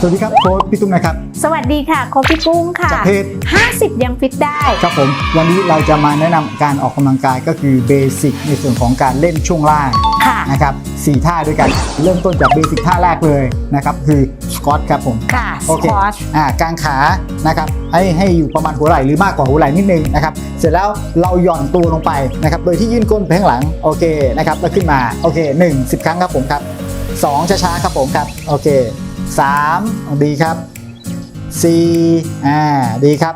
สวัสดีครับโค้ชพี่ตุ้มนะครับ สวัสดีค่ะโคชพี่กุ้งค่ะจากเพจ50 ยังฟิตได้ ครับผม วันนี้เราจะมาแนะนำการออกกำลังกายก็คือเบสิกในส่วนของการเล่นช่วงล่างค่ะนะครับสี่ท่าด้วยกันเริ่มต้นจากเบสิกท่าแรกเลยนะครับคือสควอตครับผมค่ะสโอเคควอชอ่ากางขานะครับให้ให้อยู่ประมาณหัวไหล่หรือมากกว่าหัวไหล่นิดนึงนะครับเสร็จแล้วเราหย่อนตัวลงไปนะครับโดยที่ยื่นก้นไปข้างหลังโอเคนะครับแล้วขึ้นมาโอเคหนึ่งสิบครั้งครับผมครับสองช้าๆครับผมครับโอเค สามดีครับสี่อ่า ดีครับ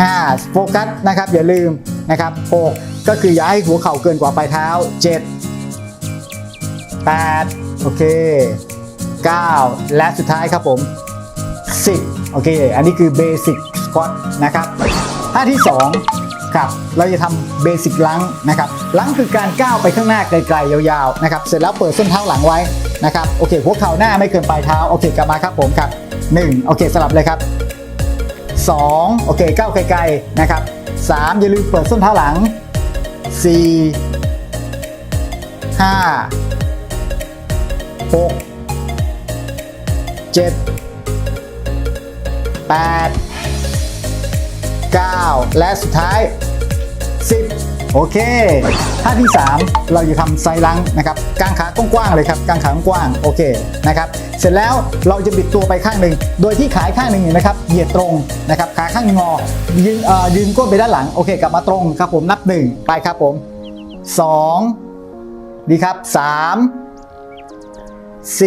ห้าโฟกัสนะครับ อย่าลืมนะครับหกก็คืออย่าให้หัวเข่าเกินกว่าปลายเท้าเจ็ดแปดโอเคเก้าและสุดท้ายครับผม 10 โอเค อันนี้คือเบสิกสควอตนะครับท่าที่ 2 ครับเราจะทำเบสิกลังนะครับลังคือการก้าวไปข้างหน้าไกลๆยาวๆนะครับเสร็จแล้วเปิดส้นเท้าหลังไว้นะครับโอเคหัวเข่าหน้าไม่เกินปลายเท้าโอเคกลับมาครับผมครับ1โอเคสลับเลยครับ 2 โอเคก้าวไกลๆนะครับ3อย่าลืมเปิดส้นเท้าหลัง 4 5 6 7 8 9 และสุดท้าย 10 โอเคท่าที่ 3 เราจะทำไซลังนะครับกางขากว้างๆเลยครับกางขากว้างๆโอเคนะครับเสร็จแล้วเราจะบิดตัวไปข้างหนึ่งโดยที่ขาข้างหนึ่งนะครับเหยียดตรงนะครับขาข้างงอยืนเอ่อยืนก้นไปด้านหลังโอเคกลับมาตรงครับผมนับ 1 ไปครับผม 2 ดีครับ 3 4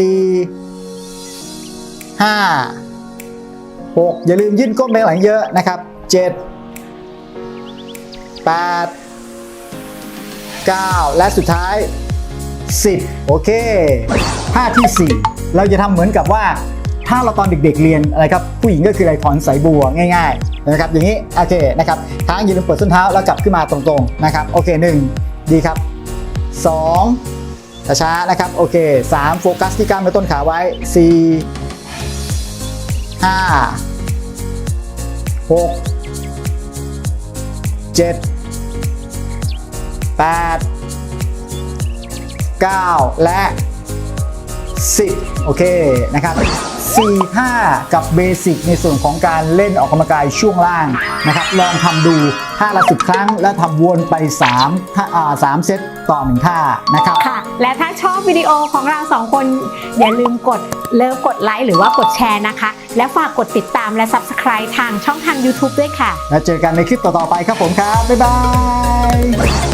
5 6อย่าลืมยื่นก้นไปหลังเยอะนะครับ 7 8 9และสุดท้าย 10 โอเคท่าทีสี่ 4 เราจะทำเหมือนกับว่าถ้าเราตอนเด็กๆเรียนอะไรครับผู้หญิงก็คืออะไรถอนสายบัวง่ายๆนะครับอย่างนี้โอเคนะครับท้างยืนเปิดส้นเท้าแล้วกลับขึ้นมาตรงๆนะครับโอเค 1 ดีครับ2ช้าๆนะครับโอเค 3 โฟกัสที่กล้ามเนื้อต้นขาไว้4ห้าหก เจ็ดแปดเก้าและสิบโอเคนะครับ 4 5กับเบสิกในส่วนของการเล่นออกกำลังกายช่วงล่างนะครับ ลองทำดูท่าละสิบครั้ง และทำวนไป3ท่าอ่าสามเซตต่อหนึ่งท่านะครับ ค่ะ และถ้าชอบวิดีโอของเราสองคน อย่าลืมกดเลิฟกดไลค์หรือว่ากดแชร์นะคะ และฝากกดติดตามและ Subscribe ทางช่องทาง YouTube ด้วยค่ะ แล้วเจอกันในคลิปต่อๆไปครับผมครับ บ๊ายบาย